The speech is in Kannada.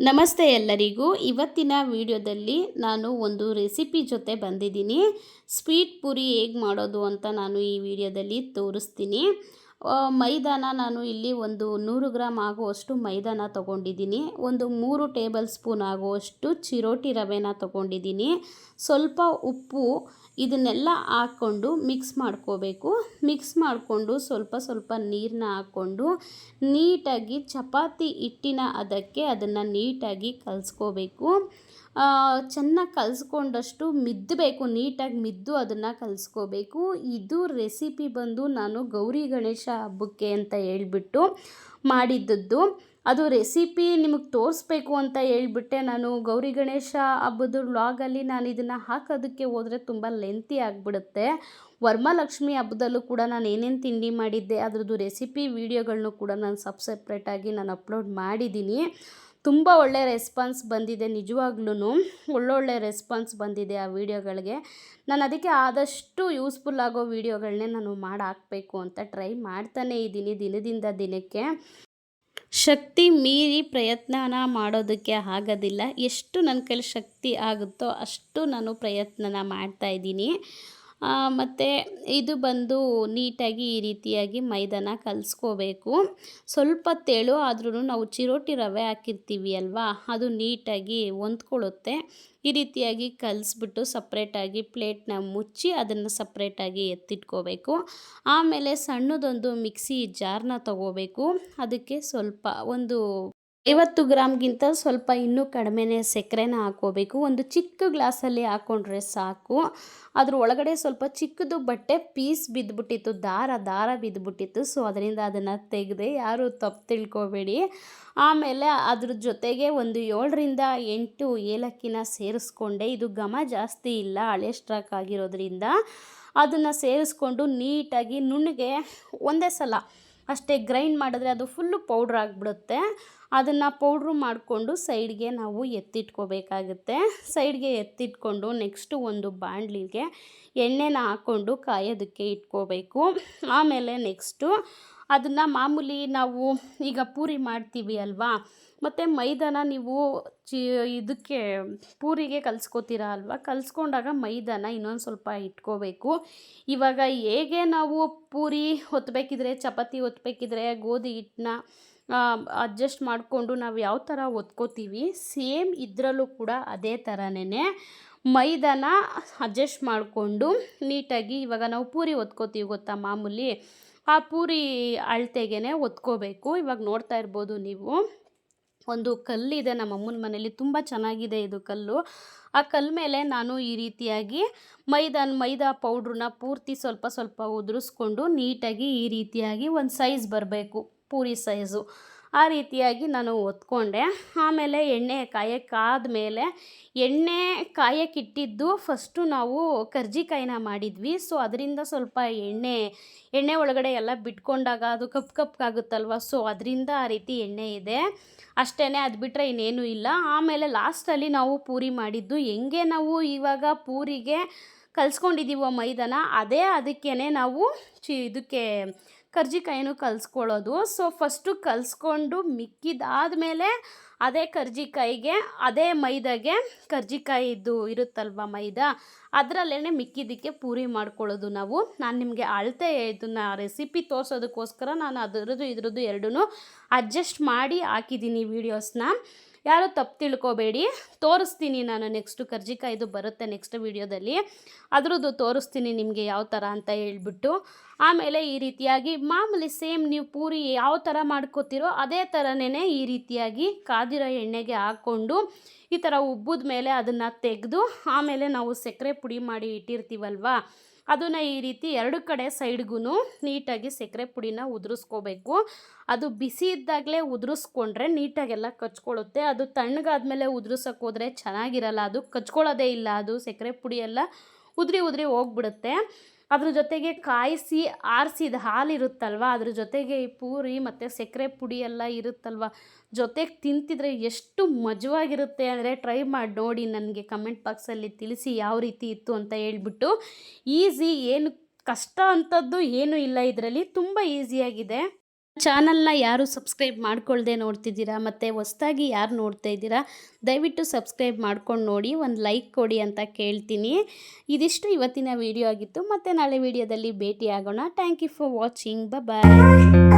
ನಮಸ್ತೆ ಎಲ್ಲರಿಗೂ. ಇವತ್ತಿನ ವಿಡಿಯೋದಲ್ಲಿ ನಾನು ಒಂದು ರೆಸಿಪಿ ಜೊತೆ ಬಂದಿದ್ದೀನಿ. ಸ್ವೀಟ್ ಪುರಿ ಹೇಗೆ ಮಾಡೋದು ಅಂತ ನಾನು ಈ ವಿಡಿಯೋದಲ್ಲಿ ತೋರಿಸ್ತೀನಿ. ಮೈದಾನ ನಾನು ಇಲ್ಲಿ ಒಂದು ನೂರು ಗ್ರಾಮ್ ಆಗುವಷ್ಟು ಮೈದಾನ ತೊಗೊಂಡಿದ್ದೀನಿ. ಒಂದು ಮೂರು ಟೇಬಲ್ ಸ್ಪೂನ್ ಆಗುವಷ್ಟು ಚಿರೋಟಿ ರವೆನ ತೊಗೊಂಡಿದ್ದೀನಿ. ಸ್ವಲ್ಪ ಉಪ್ಪು ಇದನ್ನೆಲ್ಲ ಹಾಕ್ಕೊಂಡು ಮಿಕ್ಸ್ ಮಾಡ್ಕೋಬೇಕು. ಮಿಕ್ಸ್ ಮಾಡಿಕೊಂಡು ಸ್ವಲ್ಪ ಸ್ವಲ್ಪ ನೀರನ್ನ ಹಾಕ್ಕೊಂಡು ನೀಟಾಗಿ ಚಪಾತಿ ಹಿಟ್ಟಿನ ಅದಕ್ಕೆ ಅದನ್ನು ನೀಟಾಗಿ ಕಲಿಸ್ಕೋಬೇಕು. ಚೆನ್ನಾಗಿ ಕಲಿಸ್ಕೊಂಡಷ್ಟು ಮಿದ್ದಬೇಕು, ನೀಟಾಗಿ ಮಿದ್ದು ಅದನ್ನು ಕಲಿಸ್ಕೋಬೇಕು. ಇದು ರೆಸಿಪಿ ಬಂದು ನಾನು ಗೌರಿ ಗಣೇಶ ಹಬ್ಬಕ್ಕೆ ಅಂತ ಹೇಳ್ಬಿಟ್ಟು ಮಾಡಿದ್ದದ್ದು. ಅದು ರೆಸಿಪಿ ನಿಮಗೆ ತೋರಿಸ್ಬೇಕು ಅಂತ ಹೇಳ್ಬಿಟ್ಟೆ. ನಾನು ಗೌರಿ ಗಣೇಶ ಹಬ್ಬದ ವ್ಲಾಗಲ್ಲಿ ನಾನು ಇದನ್ನು ಹಾಕೋದಕ್ಕೆ ಹೋದರೆ ತುಂಬ ಲೆಂತಿ ಆಗಿಬಿಡುತ್ತೆ. ವರ್ಮಲಕ್ಷ್ಮಿ ಹಬ್ಬದಲ್ಲೂ ಕೂಡ ನಾನು ಏನೇನು ತಿಂಡಿ ಮಾಡಿದ್ದೆ, ಅದರದ್ದು ರೆಸಿಪಿ ವೀಡಿಯೋಗಳನ್ನೂ ಕೂಡ ನಾನು ಸಬ್ ಸಪ್ರೇಟಾಗಿ ನಾನು ಅಪ್ಲೋಡ್ ಮಾಡಿದ್ದೀನಿ. ತುಂಬ ಒಳ್ಳೆ ರೆಸ್ಪಾನ್ಸ್ ಬಂದಿದೆ ನಿಜವಾಗ್ಲೂ ಒಳ್ಳೊಳ್ಳೆ ರೆಸ್ಪಾನ್ಸ್ ಬಂದಿದೆ ಆ ವಿಡಿಯೋಗಳಿಗೆ ನಾನು ಅದಕ್ಕೆ ಆದಷ್ಟು ಯೂಸ್ಫುಲ್ ಆಗೋ ವಿಡಿಯೋಗಳನ್ನೇ ನಾನು ಮಾಡಿ ಹಾಕಬೇಕು ಅಂತ ಟ್ರೈ ಮಾಡ್ತಾನೇ ಇದ್ದೀನಿ ದಿನದಿಂದ ದಿನಕ್ಕೆ. ಶಕ್ತಿ ಮೀರಿ ಪ್ರಯತ್ನನ ಮಾಡೋದಕ್ಕೆ ಆಗೋದಿಲ್ಲ. ಎಷ್ಟು ನನ್ನ ಕೈಲಿ ಶಕ್ತಿ ಆಗುತ್ತೋ ಅಷ್ಟು ನಾನು ಪ್ರಯತ್ನನ ಮಾಡ್ತಾ ಇದ್ದೀನಿ. ಮತ್ತು ಇದು ಬಂದು ನೀಟಾಗಿ ಈ ರೀತಿಯಾಗಿ ಮೈದಾನ ಕಲಿಸ್ಕೋಬೇಕು. ಸ್ವಲ್ಪ ತೆಳು ಆದ್ರೂ ನಾವು ಚಿರೋಟಿ ರವೆ ಹಾಕಿರ್ತೀವಿ ಅಲ್ವಾ? ಅದು ನೀಟಾಗಿ ಹೊಂದ್ಕೊಳ್ಳುತ್ತೆ. ಈ ರೀತಿಯಾಗಿ ಕಲಿಸ್ಬಿಟ್ಟು ಸಪ್ರೇಟಾಗಿ ಪ್ಲೇಟ್ನ ಮುಚ್ಚಿ ಅದನ್ನು ಸಪ್ರೇಟಾಗಿ ಎತ್ತಿಟ್ಕೋಬೇಕು. ಆಮೇಲೆ ಸಣ್ಣದೊಂದು ಮಿಕ್ಸಿ ಜಾರನ್ನ ತಗೋಬೇಕು. ಅದಕ್ಕೆ ಸ್ವಲ್ಪ ಒಂದು ಐವತ್ತು ಗ್ರಾಮ್ಗಿಂತ ಸ್ವಲ್ಪ ಇನ್ನೂ ಕಡಿಮೆನೇ ಸಕ್ಕರೆನ ಹಾಕೋಬೇಕು ಒಂದು ಚಿಕ್ಕ ಗ್ಲಾಸಲ್ಲಿ ಹಾಕ್ಕೊಂಡ್ರೆ ಸಾಕು. ಅದ್ರ ಒಳಗಡೆ ಸ್ವಲ್ಪ ಚಿಕ್ಕದು ಬಟ್ಟೆ ಪೀಸ್ ಬಿದ್ದುಬಿಟ್ಟಿತ್ತು ದಾರ ದಾರ ಬಿದ್ದುಬಿಟ್ಟಿತ್ತು ಸೊ ಅದರಿಂದ ಅದನ್ನು ತೆಗೆದೆ ಯಾರು ತಪ್ಪು ತಿಳ್ಕೊಬೇಡಿ. ಆಮೇಲೆ ಅದ್ರ ಜೊತೆಗೆ ಒಂದು ಏಳರಿಂದ ಎಂಟು ಏಲಕ್ಕಿನ ಸೇರಿಸ್ಕೊಂಡೆ. ಇದು ಘಮ ಜಾಸ್ತಿ ಇಲ್ಲ, ಹಳೆ ಸ್ಟ್ರಾಕ್ ಆಗಿರೋದ್ರಿಂದ. ಅದನ್ನು ಸೇರಿಸ್ಕೊಂಡು ನೀಟಾಗಿ ನುಣ್ಣಗೆ ಒಂದೇ ಸಲ ಅಷ್ಟೇ ಗ್ರೈಂಡ್ ಮಾಡಿದ್ರೆ ಅದು ಫುಲ್ಲು ಪೌಡ್ರ್ ಆಗಿಬಿಡುತ್ತೆ. ಅದನ್ನು ಪೌಡ್ರು ಮಾಡಿಕೊಂಡು ಸೈಡ್ಗೆ ನಾವು ಎತ್ತಿಟ್ಕೋಬೇಕಾಗುತ್ತೆ. ಸೈಡ್ಗೆ ಎತ್ತಿಟ್ಕೊಂಡು ನೆಕ್ಸ್ಟು ಒಂದು ಬಾಣಲಿಗೆ ಎಣ್ಣೆನ ಹಾಕ್ಕೊಂಡು ಕಾಯೋದಕ್ಕೆ ಇಟ್ಕೋಬೇಕು. ಆಮೇಲೆ ನೆಕ್ಸ್ಟು ಅದನ್ನು ಮಾಮೂಲಿ ನಾವು ಈಗ ಪೂರಿ ಮಾಡ್ತೀವಿ ಅಲ್ವಾ? ಮತ್ತು ಮೈದಾನ ನೀವು ಚಿ, ಇದಕ್ಕೆ ಪೂರಿಗೆ ಕಲಿಸ್ಕೋತೀರ ಅಲ್ವಾ? ಕಲಿಸ್ಕೊಂಡಾಗ ಮೈದಾನ ಇನ್ನೊಂದು ಸ್ವಲ್ಪ ಇಟ್ಕೋಬೇಕು. ಇವಾಗ ಹೇಗೆ ನಾವು ಪೂರಿ ಹೊತ್ತಬೇಕಿದ್ರೆ ಚಪಾತಿ ಹೊತ್ತಬೇಕಿದ್ರೆ ಗೋಧಿ ಹಿಟ್ಟನ್ನ ಅಡ್ಜಸ್ಟ್ ಮಾಡಿಕೊಂಡು ನಾವು ಯಾವ ಥರ ಒತ್ಕೋತೀವಿ, ಸೇಮ್ ಇದರಲ್ಲೂ ಕೂಡ ಅದೇ ಥರನೇ ಮೈದಾನ ಅಡ್ಜಸ್ಟ್ ಮಾಡಿಕೊಂಡು ನೀಟಾಗಿ ಇವಾಗ ನಾವು ಪೂರಿ ಒತ್ಕೋತೀವಿ ಗೊತ್ತಾ ಮಾಮೂಲಿ? ಆ ಪೂರಿ ಅಳತೆಗೆ ಒತ್ಕೋಬೇಕು. ಇವಾಗ ನೋಡ್ತಾ ಇರ್ಬೋದು ನೀವು. ಒಂದು ಕಲ್ಲಿದೆ ನಮ್ಮ ಅಮ್ಮನ ಮನೇಲಿ. ತುಂಬ ಚೆನ್ನಾಗಿದೆ ಇದು ಕಲ್ಲು. ಆ ಕಲ್ಲು ಮೇಲೆ ನಾನು ಈ ರೀತಿಯಾಗಿ ಮೈದಾನ, ಮೈದಾ ಪೌಡ್ರನ್ನ ಪೂರ್ತಿ ಸ್ವಲ್ಪ ಸ್ವಲ್ಪ ಉದುರಿಸ್ಕೊಂಡು ನೀಟಾಗಿ ಈ ರೀತಿಯಾಗಿ ಒಂದು ಸೈಜ್ ಬರಬೇಕು. ಪೂರಿ ಸೈಜು. ಆ ರೀತಿಯಾಗಿ ನಾನು ಒತ್ಕೊಂಡೆ. ಆಮೇಲೆ ಎಣ್ಣೆ ಕಾಯಕ್ಕಾದ್ಮೇಲೆ ಎಣ್ಣೆ ಕಾಯಕ್ಕಿಟ್ಟಿದ್ದು ಫಸ್ಟು ನಾವು ಕರ್ಜಿಕಾಯಿನ ಮಾಡಿದ್ವಿ. ಸೊ, ಅದರಿಂದ ಸ್ವಲ್ಪ ಎಣ್ಣೆ ಎಣ್ಣೆ ಒಳಗಡೆ ಎಲ್ಲ ಬಿಟ್ಕೊಂಡಾಗ ಅದು ಕಪ್ ಕಪ್ಗಾಗುತ್ತಲ್ವ? ಸೊ, ಅದರಿಂದ ಆ ರೀತಿ ಎಣ್ಣೆ ಇದೆ. ಅಷ್ಟೇ ಅದು ಬಿಟ್ಟರೆ ಇನ್ನೇನು ಇಲ್ಲ. ಆಮೇಲೆ ಲಾಸ್ಟಲ್ಲಿ ನಾವು ಪೂರಿ ಮಾಡಿದ್ದು. ಹೆಂಗೆ ನಾವು ಇವಾಗ ಪೂರಿಗೆ ಕಲ್ಸ್ಕೊಂಡಿದ್ದೀವೋ ಮೈದಾನ, ಅದೇ ಅದಕ್ಕೇ ನಾವು ಚಿ, ಇದಕ್ಕೆ ಕರ್ಜಿಕಾಯಿನೂ ಕಲಿಸ್ಕೊಳ್ಳೋದು. ಸೊ ಫಸ್ಟು ಕಲಿಸ್ಕೊಂಡು ಮಿಕ್ಕಿದಾದಮೇಲೆ ಅದೇ ಕರ್ಜಿಕಾಯಿಗೆ, ಅದೇ ಮೈದಾಗೆ ಕರ್ಜಿಕಾಯಿದ್ದು ಇರುತ್ತಲ್ವ ಮೈದಾ? ಅದರಲ್ಲೇ ಮಿಕ್ಕಿದ್ದಕ್ಕೆ ಪೂರಿ ಮಾಡ್ಕೊಳ್ಳೋದು ನಾವು. ನಾನು ನಿಮಗೆ ಅಳತೆ ಇದನ್ನು ರೆಸಿಪಿ ತೋರಿಸೋದಕ್ಕೋಸ್ಕರ ನಾನು ಅದರದ್ದು ಇದರದ್ದು ಎರಡೂ ಅಡ್ಜಸ್ಟ್ ಮಾಡಿ ಹಾಕಿದ್ದೀನಿ ವೀಡಿಯೋಸ್ನ ಯಾರು ತಪ್ಪು ತಿಳ್ಕೊಬೇಡಿ. ತೋರಿಸ್ತೀನಿ ನಾನು ನೆಕ್ಸ್ಟು ಕರ್ಜಿಕಾಯ್ದು ಬರುತ್ತೆ ನೆಕ್ಸ್ಟ್ ವೀಡಿಯೋದಲ್ಲಿ. ಅದರದ್ದು ತೋರಿಸ್ತೀನಿ ನಿಮಗೆ ಯಾವ ಥರ ಅಂತ ಹೇಳ್ಬಿಟ್ಟು. ಆಮೇಲೆ ಈ ರೀತಿಯಾಗಿ ಮಾಮೂಲಿ ಸೇಮ್ ನೀವು ಪೂರಿ ಯಾವ ಥರ ಮಾಡ್ಕೋತೀರೋ ಅದೇ ಥರನೇ ಈ ರೀತಿಯಾಗಿ ಕಾದಿರೋ ಎಣ್ಣೆಗೆ ಹಾಕ್ಕೊಂಡು ಈ ಥರ ಉಬ್ಬಿದ ಮೇಲೆ ಅದನ್ನು ತೆಗೆದು ಆಮೇಲೆ ನಾವು ಸಕ್ಕರೆ ಪುಡಿ ಮಾಡಿ ಇಟ್ಟಿರ್ತೀವಲ್ವ? ಅದನ್ನು ಈ ರೀತಿ ಎರಡು ಕಡೆ ಸೈಡ್ಗೂ ನೀಟಾಗಿ ಸಕ್ಕರೆ ಪುಡಿನ ಉದುರಿಸ್ಕೋಬೇಕು. ಅದು ಬಿಸಿ ಇದ್ದಾಗಲೇ ಉದುರಿಸ್ಕೊಂಡ್ರೆ ನೀಟಾಗೆಲ್ಲ ಕಚ್ಕೊಳ್ಳುತ್ತೆ. ಅದು ತಣ್ಣಗಾದ್ಮೇಲೆ ಉದುರಿಸೋಕೆ ಹೋದರೆ ಚೆನ್ನಾಗಿರಲ್ಲ. ಅದು ಕಚ್ಕೊಳ್ಳೋದೇ ಇಲ್ಲ. ಅದು ಸಕ್ಕರೆ ಪುಡಿ ಎಲ್ಲ ಉದುರಿ ಉದುರಿ ಹೋಗ್ಬಿಡುತ್ತೆ. ಅದ್ರ ಜೊತೆಗೆ ಕಾಯಿಸಿ, ಆರಿಸಿದ ಹಾಲು ಇರುತ್ತಲ್ವ ಅದ್ರ ಜೊತೆಗೆ ಈ ಪೂರಿ ಮತ್ತು ಸಕ್ಕರೆ ಪುಡಿ ಎಲ್ಲ ಇರುತ್ತಲ್ವ? ಜೊತೆಗೆ ತಿಂತಿದ್ರೆ ಎಷ್ಟು ಮಜವಾಗಿರುತ್ತೆ ಅಂದರೆ ಟ್ರೈ ಮಾಡಿ ನೋಡಿ ನನಗೆ ಕಮೆಂಟ್ ಬಾಕ್ಸಲ್ಲಿ ತಿಳಿಸಿ ಯಾವ ರೀತಿ ಇತ್ತು ಅಂತ ಹೇಳ್ಬಿಟ್ಟು. ಈಸಿ ಏನು ಕಷ್ಟ ಅಂಥದ್ದು ಏನೂ ಇಲ್ಲ ಇದರಲ್ಲಿ. ತುಂಬ ಈಸಿಯಾಗಿದೆ ಚಾನಲ್ನ ಯಾರು ಸಬ್ಸ್ಕ್ರೈಬ್ ಮಾಡ್ಕೊಳ್ದೆ ನೋಡ್ತಿದ್ದೀರಾ ಮತ್ತು ಹೊಸ್ದಾಗಿ ಯಾರು ನೋಡ್ತಾ ಇದ್ದೀರಾ, ದಯವಿಟ್ಟು ಸಬ್ಸ್ಕ್ರೈಬ್ ಮಾಡ್ಕೊಂಡು ನೋಡಿ, ಒಂದು ಲೈಕ್ ಕೊಡಿ ಅಂತ ಕೇಳ್ತೀನಿ. ಇದಿಷ್ಟು ಇವತ್ತಿನ ವಿಡಿಯೋ ಆಗಿತ್ತು. ಮತ್ತು ನಾಳೆ ವಿಡಿಯೋದಲ್ಲಿ ಭೇಟಿ ಆಗೋಣ thank you for watching bye